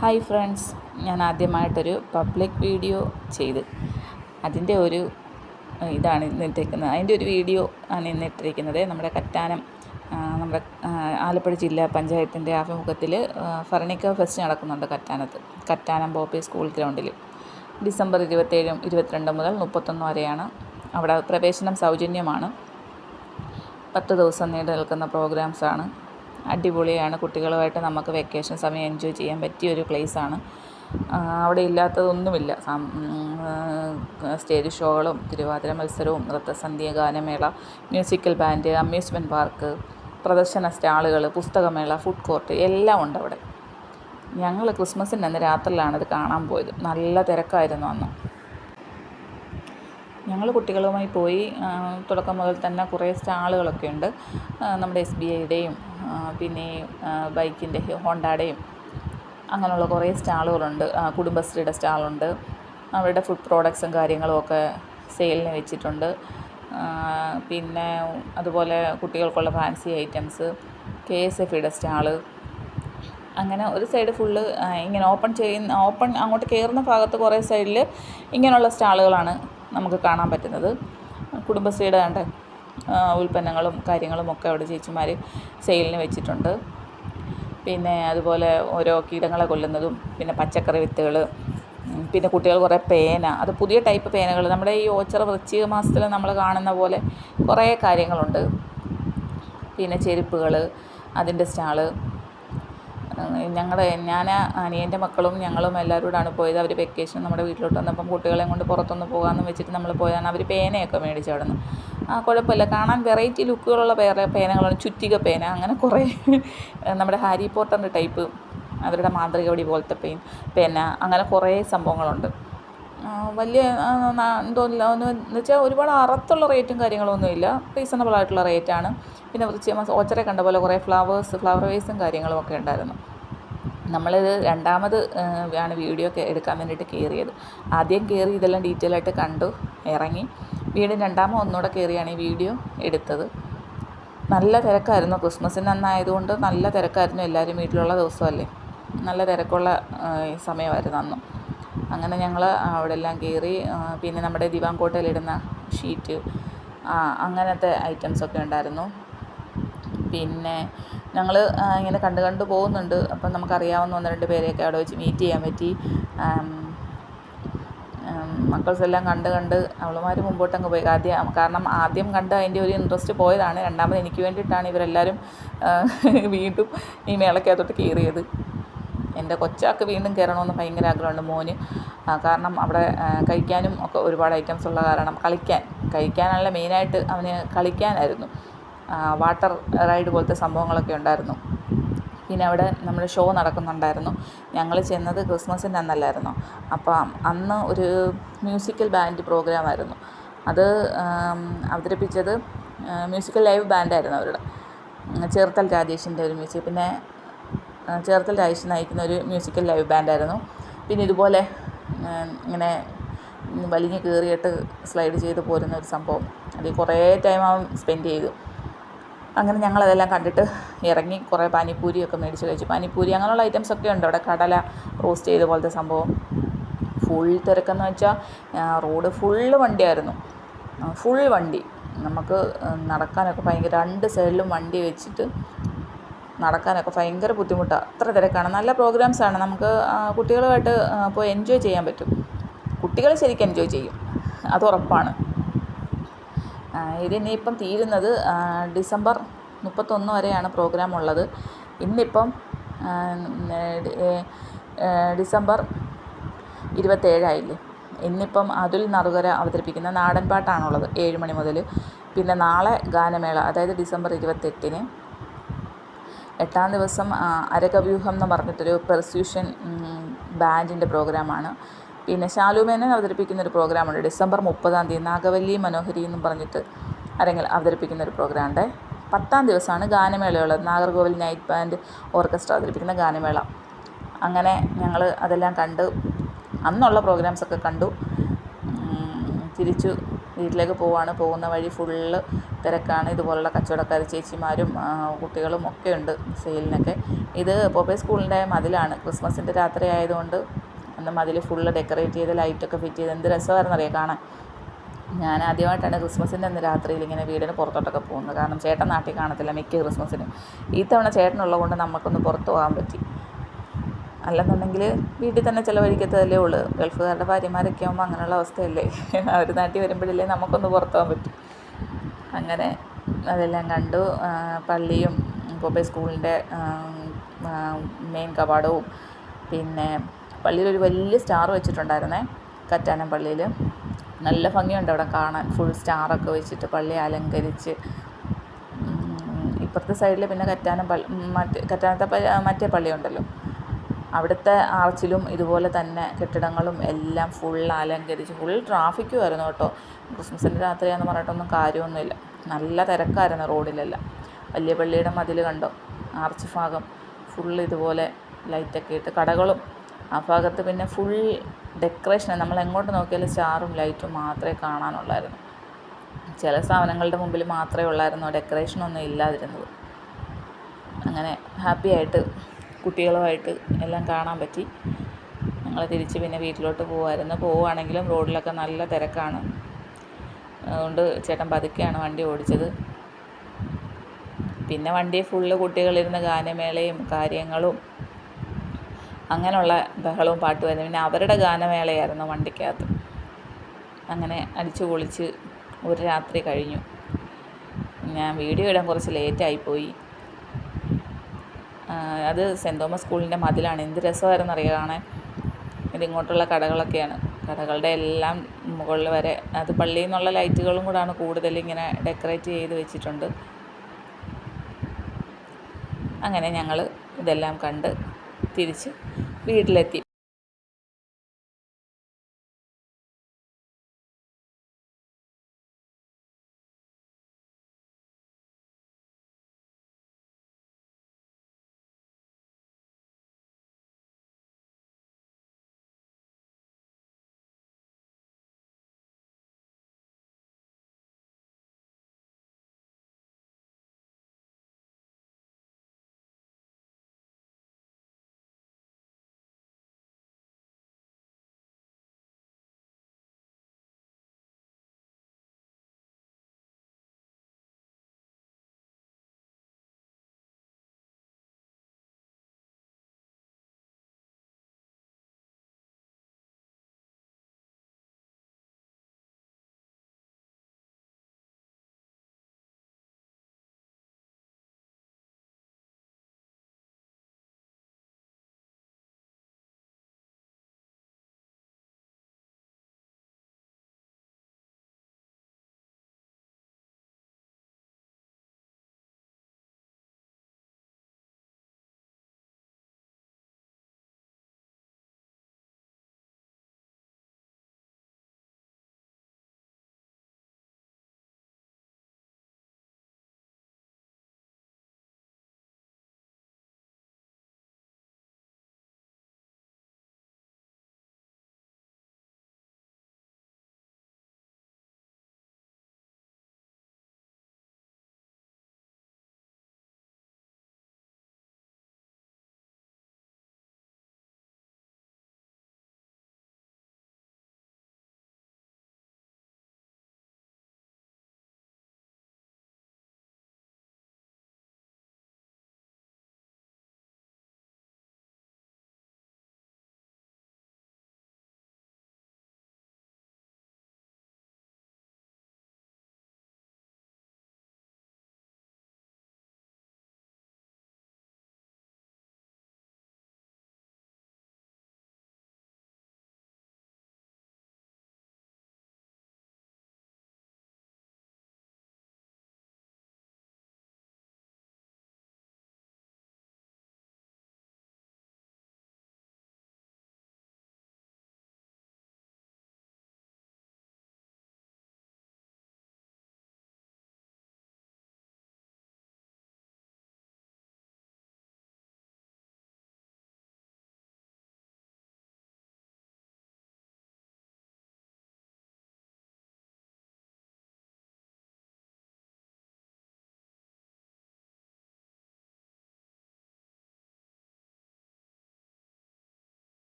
Hi friends ഞാൻ ആദ്യമായിട്ടൊരു public video ചെയ്ത്. അതിന്റെ ഒരു ഇതാണ് ഇന്നിട്ടിരിക്കുന്നത് അതിന്റെ ഒരു വീഡിയോ ആണ് ഇന്നിട്ടിരിക്കുന്നത്. നമ്മുടെ കറ്റാനം നമ്മുടെ ആലപ്പുഴ ജില്ലാ പഞ്ചായത്തിന്റെ ആഭിമുഖ്യത്തിൽ ഫർണിക്ക ഫെസ്റ്റ് നടക്കുന്നുണ്ട് കറ്റാനത്ത് കറ്റാനം ബോപ്പി സ്കൂൾ ഗ്രൗണ്ടിൽ. ഡിസംബർ ഇരുപത്തേഴും ഇരുപത്തിരണ്ട് മുതൽ മുപ്പത്തൊന്ന് വരെയാണ് അവിടെ പ്രവേശനം സൗജന്യമാണ്. പത്ത് ദിവസം നീണ്ടു നിൽക്കുന്ന പ്രോഗ്രാംസാണ്. അടിപൊളിയാണ്. കുട്ടികളുമായിട്ട് നമുക്ക് വെക്കേഷൻ സമയം എൻജോയ് ചെയ്യാൻ പറ്റിയ ഒരു പ്ലേസാണ് അവിടെ ഇല്ലാത്തതൊന്നുമില്ല. സ്റ്റേജ് ഷോകളും തിരുവാതിര മത്സരവും നൃത്തസന്ധ്യ ഗാനമേള മ്യൂസിക്കൽ ബാൻഡ് അമ്യൂസ്മെന്റ് പാർക്ക് പ്രദർശന സ്റ്റാളുകൾ പുസ്തകമേള ഫുഡ് കോർട്ട് എല്ലാം ഉണ്ട് അവിടെ. ഞങ്ങൾ ക്രിസ്മസിന്റെ അന്ന് രാത്രിയിലാണ് ഇത് കാണാൻ പോയത്. നല്ല തിരക്കായിരുന്നു അന്ന്. ഞങ്ങൾ കുട്ടികളുമായി പോയി തുടക്കം മുതൽ തന്നെ കുറേ സ്റ്റാളുകളൊക്കെ ഉണ്ട്. നമ്മുടെ എസ് ബി ഐയുടെയും പിന്നെ ബൈക്കിന്റെ ഹോണ്ടയുടെയും അങ്ങനെയുള്ള കുറേ സ്റ്റാളുകളുണ്ട്. കുടുംബശ്രീയുടെ സ്റ്റാളുണ്ട്. അവരുടെ ഫുഡ് പ്രോഡക്ട്സും കാര്യങ്ങളും ഒക്കെ സെയിലിന് വെച്ചിട്ടുണ്ട്. പിന്നെ അതുപോലെ കുട്ടികൾക്കുള്ള ഫാൻസി ഐറ്റംസ് കെ എസ് എഫിയുടെ സ്റ്റാൾ. അങ്ങനെ ഒരു സൈഡ് ഫുള്ള് ഇങ്ങനെ ഓപ്പൺ ചെയ്യുന്ന ഓപ്പൺ അങ്ങോട്ട് കയറുന്ന ഭാഗത്ത് കുറേ സൈഡിൽ ഇങ്ങനെയുള്ള സ്റ്റാളുകളാണ് നമുക്ക് കാണാൻ പറ്റുന്നത്. കുടുംബശ്രീയുടെ കണ്ട ഉൽപ്പന്നങ്ങളും കാര്യങ്ങളും ഒക്കെ അവിടെ ചേച്ചിമാർ സെയിലിന് വെച്ചിട്ടുണ്ട്. പിന്നെ അതുപോലെ ഓരോ കീടങ്ങളെ കൊല്ലുന്നതും പിന്നെ പച്ചക്കറി വിത്തുകൾ പിന്നെ കുട്ടികൾ കുറേ പേന അത് പുതിയ ടൈപ്പ് പേനകൾ. നമ്മുടെ ഈ ഓച്ചറ വൃശ്ചിക മാസത്തിൽ നമ്മൾ കാണുന്ന പോലെ കുറേ കാര്യങ്ങളുണ്ട്. പിന്നെ ചെരുപ്പുകൾ അതിന്റെ സ്റ്റാൾ ഞങ്ങളുടെ ഞാൻ അനിയന്റെ മക്കളും ഞങ്ങളും എല്ലാവരും കൂടാണ് പോയത്. അവർ വെക്കേഷൻ നമ്മുടെ വീട്ടിലോട്ട് വന്നപ്പം കുട്ടികളെ കൊണ്ട് പുറത്തൊന്ന് പോകാമെന്ന് വെച്ചിട്ട് നമ്മൾ പോയതാണ്. അവർ പേനയൊക്കെ മേടിച്ചു അവിടെ നിന്ന് ആ കുഴപ്പമില്ല. കാണാൻ വെറൈറ്റി ലുക്കുകളുള്ള വേറെ പേനകളാണ്. ചുറ്റിക പേന അങ്ങനെ കുറേ നമ്മുടെ ഹാരി പോട്ടറിന്റെ ടൈപ്പ് അവരുടെ മാന്ത്രികവടി പോലത്തെ പെയിൻ പേന അങ്ങനെ കുറേ സംഭവങ്ങളുണ്ട്. വലിയ എന്തോ എന്ന് വെച്ചാൽ ഒരുപാട് അറത്തുള്ള റേറ്റും കാര്യങ്ങളൊന്നുമില്ല. റീസണബിൾ ആയിട്ടുള്ള റേറ്റാണ് പിന്നെ വൃശ്ചിക മാസം ഓച്ചറെ കണ്ട പോലെ കുറേ ഫ്ലവേഴ്സ് ഫ്ലവർ വേസും കാര്യങ്ങളും ഒക്കെ ഉണ്ടായിരുന്നു. നമ്മളിത് രണ്ടാമത് ആണ് വീഡിയോ ഒക്കെ എടുക്കാൻ വേണ്ടിയിട്ട് കയറിയത്. ആദ്യം കയറി ഇതെല്ലാം ഡീറ്റെയിൽ ആയിട്ട് കണ്ടു ഇറങ്ങി. വീണ്ടും രണ്ടാമത് ഒന്നുകൂടെ കയറിയാണ് ഈ വീഡിയോ എടുത്തത്. നല്ല തിരക്കായിരുന്നു. ക്രിസ്മസിന് അന്നായതുകൊണ്ട് നല്ല തിരക്കായിരുന്നു എല്ലാവരും വീട്ടിലുള്ള ദിവസമല്ലേ. നല്ല തിരക്കുള്ള സമയമായിരുന്നു അന്നും. അങ്ങനെ ഞങ്ങൾ അവിടെ എല്ലാം കയറി പിന്നെ നമ്മുടെ ദിവാങ്കോട്ടയിലിടുന്ന ഷീറ്റ് അങ്ങനത്തെ ഐറ്റംസൊക്കെ ഉണ്ടായിരുന്നു. പിന്നെ ഞങ്ങൾ ഇങ്ങനെ കണ്ട് കണ്ട് പോകുന്നുണ്ട്. അപ്പം നമുക്കറിയാവുന്ന ഒന്ന് രണ്ട് പേരെയൊക്കെ അവിടെ വെച്ച് മീറ്റ് ചെയ്യാൻ പറ്റി. മക്കൾസ് എല്ലാം കണ്ട് കണ്ട് അവളുമാർ മുമ്പോട്ടങ്ങ് പോയി. ആദ്യം കാരണം ആദ്യം കണ്ട് അതിന്റെ ഒരു ഇൻട്രസ്റ്റ് പോയതാണ്. രണ്ടാമത് എനിക്ക് വേണ്ടിയിട്ടാണ് ഇവരെല്ലാവരും വീണ്ടും ഈ മേളക്കകത്തോട്ട് കയറിയത്. എന്റെ കൊച്ചാക്ക് വീണ്ടും കയറണമെന്ന് ഭയങ്കര ആഗ്രഹമുണ്ട് മോന്. കാരണം അവിടെ കഴിക്കാനും ഒക്കെ ഒരുപാട് ഐറ്റംസ് ഉള്ള കാരണം കളിക്കാൻ. കഴിക്കാനല്ല മെയിനായിട്ട് അവന് കളിക്കാനായിരുന്നു. വാട്ടർ റൈഡ് പോലത്തെ സംഭവങ്ങളൊക്കെ ഉണ്ടായിരുന്നു. പിന്നെ അവിടെ നമ്മൾ ഷോ നടക്കുന്നുണ്ടായിരുന്നു. ഞങ്ങൾ ചെന്നത് ക്രിസ്മസിന്റെ അന്നല്ലായിരുന്നു. അപ്പോൾ അന്ന് ഒരു മ്യൂസിക്കൽ ബാൻഡ് പ്രോഗ്രാമായിരുന്നു അത് അവതരിപ്പിച്ചത് മ്യൂസിക്കൽ ലൈവ് ബാൻഡായിരുന്നു അവരുടെ. ചേർത്തൽ രാജേഷിന്റെ ഒരു മ്യൂസിക് പിന്നെ ചേർത്തൽ രാജേഷ് നയിക്കുന്ന ഒരു മ്യൂസിക്കൽ ലൈവ് ബാൻഡായിരുന്നു. പിന്നെ ഇതുപോലെ ഇങ്ങനെ വലിഞ്ഞ് കയറിയിട്ട് സ്ലൈഡ് ചെയ്ത് പോരുന്ന ഒരു സംഭവം. അതിൽ കുറേ ടൈം അവൻ സ്പെൻഡ് ചെയ്തു. അങ്ങനെ ഞങ്ങളതെല്ലാം കണ്ടിട്ട് ഇറങ്ങി കുറേ പാനിപ്പൂരിയൊക്കെ മേടിച്ച് കഴിച്ചു. പാനിപ്പൂരി അങ്ങനെയുള്ള ഐറ്റംസ് ഒക്കെ ഉണ്ട്. അവിടെ കടല റോസ്റ്റ് ചെയ്ത പോലത്തെ സംഭവം. ഫുൾ തിരക്കെന്ന് വെച്ചാൽ റോഡ് ഫുള്ള് വണ്ടിയായിരുന്നു. ഫുൾ വണ്ടി. നമുക്ക് നടക്കാനൊക്കെ ഭയങ്കര രണ്ട് സൈഡിലും വണ്ടി വെച്ചിട്ട് നടക്കാനൊക്കെ ഭയങ്കര ബുദ്ധിമുട്ടാണ് അത്ര തിരക്കാണ്. നല്ല പ്രോഗ്രാംസാണ് നമുക്ക് കുട്ടികളുമായിട്ട് പോയി എൻജോയ് ചെയ്യാൻ പറ്റും. കുട്ടികൾ ശരിക്കും എൻജോയ് ചെയ്യും. അത് ഉറപ്പാണ്. ഇതിനിയിപ്പം തീരുന്നത് ഡിസംബർ മുപ്പത്തൊന്ന് വരെയാണ് പ്രോഗ്രാം ഉള്ളത് ഇന്നിപ്പം ഡിസംബർ ഇരുപത്തേഴായില്ലേ? ഇന്നിപ്പം അതുൽ നറുകര അവതരിപ്പിക്കുന്ന നാടൻ പാട്ടാണുള്ളത് ഏഴ് മണി മുതൽ പിന്നെ നാളെ ഗാനമേള അതായത് ഡിസംബർ ഇരുപത്തെട്ടിന്. എട്ടാം ദിവസം അരകവ്യൂഹം എന്ന് പറഞ്ഞിട്ടൊരു പെർസ്യൂഷൻ ബാൻഡിന്റെ പ്രോഗ്രാമാണ്. പിന്നെ ശാലുമേനൻ അവതരിപ്പിക്കുന്ന ഒരു പ്രോഗ്രാമുണ്ട്. ഡിസംബർ മുപ്പതാം തീയതി നാഗവല്ലി മനോഹരി എന്നും പറഞ്ഞിട്ട് അരങ്ങിൽ അവതരിപ്പിക്കുന്ന ഒരു പ്രോഗ്രാമുണ്ട്. പത്താം ദിവസമാണ് ഗാനമേളയുള്ളത് നാഗർകോവിൽ നൈറ്റ് ബാൻഡ് ഓർക്കസ്ട്ര അവതരിപ്പിക്കുന്ന ഗാനമേള. അങ്ങനെ ഞങ്ങൾ അതെല്ലാം കണ്ട് അന്നുള്ള പ്രോഗ്രാംസൊക്കെ കണ്ടു. തിരിച്ചു വീട്ടിലേക്ക് പോവാണ്. പോകുന്ന വഴി ഫുള്ള് തിരക്കാണ്. ഇതുപോലുള്ള കച്ചവടക്കാർ ചേച്ചിമാരും കുട്ടികളും ഒക്കെ ഉണ്ട് സെയിലിനൊക്കെ. ഇത് പോപ്പേ സ്കൂളിന്റെ മതിലാണ്. ക്രിസ്മസിന്റെ രാത്രി ആയതുകൊണ്ട് അന്ന് മതിൽ ഫുള്ള് ഡെക്കറേറ്റ് ചെയ്ത് ലൈറ്റൊക്കെ ഫിറ്റ് ചെയ്ത് എന്ത് രസമായിരുന്നറിയാം കാണാൻ? ഞാൻ ആദ്യമായിട്ടാണ് ക്രിസ്മസിന്റെ അന്ന് രാത്രിയിൽ ഇങ്ങനെ വീടിന് പുറത്തോട്ടൊക്കെ പോകുന്നത്. കാരണം ചേട്ടൻ നാട്ടിൽ കാണത്തില്ല മിക്ക ക്രിസ്മസിനും. ഈ തവണ ചേട്ടനുള്ളത് കൊണ്ട് നമുക്കൊന്ന് പുറത്ത് പോകാൻ പറ്റി. അല്ലെന്നുണ്ടെങ്കിൽ വീട്ടിൽ തന്നെ ചിലവഴിക്കത്തതല്ലേ ഉള്ളൂ. ഗൾഫുകാരുടെ ഭാര്യമാരൊക്കെ ആകുമ്പോൾ അങ്ങനെയുള്ള അവസ്ഥയല്ലേ. അവർ നാട്ടിൽ വരുമ്പോഴല്ലേ നമുക്കൊന്ന് പുറത്ത് പോകാൻ പറ്റും. അങ്ങനെ അതെല്ലാം കണ്ടു. പള്ളിയും പോപ്പേ സ്കൂളിന്റെ മെയിൻ കവാടവും. പിന്നെ പള്ളിയിൽ ഒരു വലിയ സ്റ്റാർ വെച്ചിട്ടുണ്ടായിരുന്നേ കറ്റാനം പള്ളിയിൽ നല്ല ഭംഗിയുണ്ട് അവിടെ കാണാൻ. ഫുൾ സ്റ്റാറൊക്കെ വെച്ചിട്ട് പള്ളി അലങ്കരിച്ച്. ഇപ്പുറത്തെ സൈഡിൽ പിന്നെ കറ്റാനം പള്ളി മറ്റേ കറ്റാനത്തെ മറ്റേ പള്ളിയുണ്ടല്ലോ അവിടുത്തെ ആർച്ചിലും ഇതുപോലെ തന്നെ കെട്ടിടങ്ങളും എല്ലാം ഫുൾ അലങ്കരിച്ച് ഫുൾ ട്രാഫിക്കും ആയിരുന്നു കേട്ടോ. ക്രിസ്മസിന്റെ രാത്രിയാന്ന് പറഞ്ഞിട്ടൊന്നും കാര്യമൊന്നുമില്ല. നല്ല തിരക്കായിരുന്നു റോഡിലെല്ലാം. വലിയ പള്ളിയുടെ മതിൽ കണ്ടോ? ആർച്ച് ഭാഗം. ഫുൾ ഇതുപോലെ ലൈറ്റൊക്കെ ഇട്ട് കടകളും ആ ഭാഗത്ത് പിന്നെ ഫുൾ ഡെക്കറേഷൻ നമ്മൾ എങ്ങോട്ട് നോക്കിയാലും സ്റ്റാറും ലൈറ്റും മാത്രമേ കാണാനുള്ളായിരുന്നു. ചില സാധനങ്ങളുടെ മുമ്പിൽ മാത്രമേ ഉള്ളായിരുന്നു ഡെക്കറേഷനൊന്നും ഇല്ലാതിരുന്നത്. അങ്ങനെ ഹാപ്പി ആയിട്ട് കുട്ടികളുമായിട്ട് എല്ലാം കാണാൻ പറ്റി. ഞങ്ങൾ തിരിച്ച് പിന്നെ വീട്ടിലോട്ട് പോകുമായിരുന്നു പോവുകയാണെങ്കിലും റോഡിലൊക്കെ നല്ല തിരക്കാണ്. അതുകൊണ്ട് ചേട്ടൻ പതുക്കെയാണ് വണ്ടി ഓടിച്ചത്. പിന്നെ വണ്ടി ഫുള്ള് കുട്ടികളിരുന്ന് ഗാനമേളയും കാര്യങ്ങളും അങ്ങനെയുള്ള ബഹളവും പാട്ടുമായിരുന്നു പിന്നെ അവരുടെ ഗാനമേളയായിരുന്നു വണ്ടിക്കകത്ത്. അങ്ങനെ അടിച്ചു പൊളിച്ച് ഒരു രാത്രി കഴിഞ്ഞു. ഞാൻ വീഡിയോ ഇടാൻ കുറച്ച് ലേറ്റായിപ്പോയി അത് സെന്റ് തോമസ് സ്കൂളിന്റെ മതിലാണ്. എന്ത് രസമായിരുന്നു അറിയുക കാണാൻ? ഇതിങ്ങോട്ടുള്ള കടകളൊക്കെയാണ്. കടകളുടെ എല്ലാം മുകളിൽ വരെ അത് പള്ളിയിൽ നിന്നുള്ള ലൈറ്റുകളും കൂടാണ് കൂടുതൽ ഇങ്ങനെ ഡെക്കറേറ്റ് ചെയ്ത് വെച്ചിട്ടുണ്ട്. അങ്ങനെ ഞങ്ങൾ ഇതെല്ലാം കണ്ട് തിരിച്ച് വീട്ടിലെത്തി.